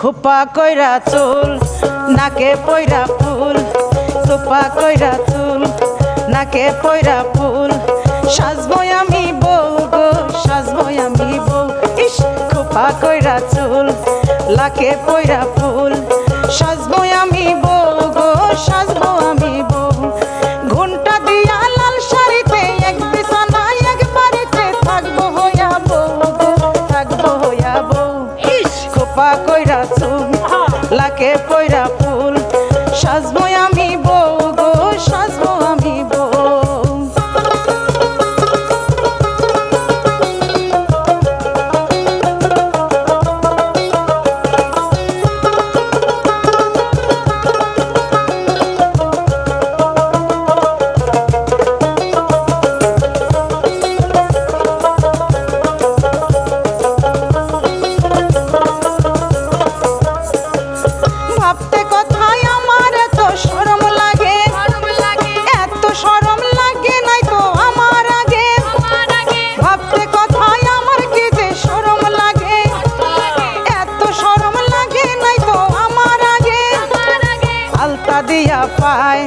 খোপা কইরা চুল, নাকে পয়রা ফুল, খোপা কইরা চুল, নাকে পয়রা ফুল। সাজবো আমি বউ গো সাজবো আমি বউ, ইস, খোপা কইরা চুল লাকে পয়রা ফুল। সাজবো খোপা কইরা চুম লাকে পয়রা আলতা দিয়া পায়,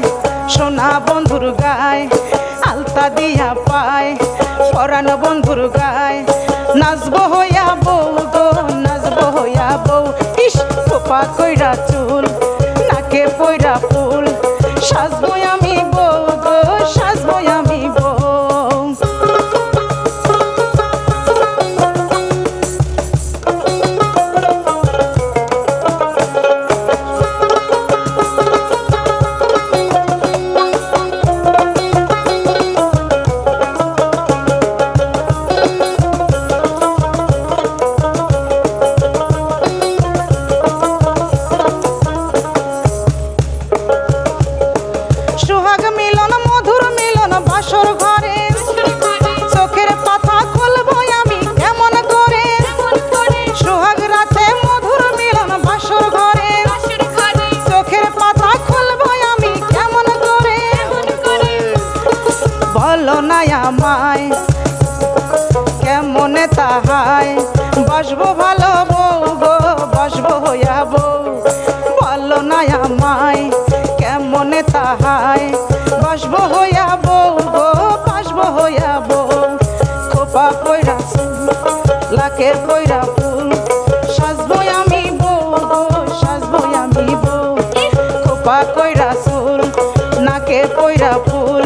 সোনা বন্ধুর গায়, আলতা দিয়া পায় পরান বন্ধুর গায়। নাচব হইয়া বউ গো, নাচব হইয়া বউ, ইস কইরা চুল। বলো না আমায়, কেমনে তাহায়? বসবো ভালো বউ গো, বসবো হইয়া বউ। বলো না আমায়, কেমনে তাহায়? বসবো হইয়া বউ গো, বসবো হইয়া বউ। খোপা কইরা লাকে কইরা ফুল। সাজবো আমি বউ গো, সাজবো আমি বউ। খোপা কইরা চুল নাকে কইরা ফুল।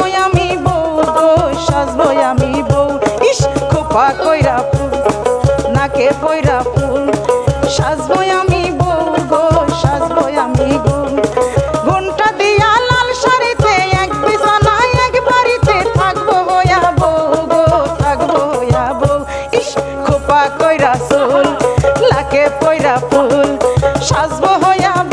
Yeah.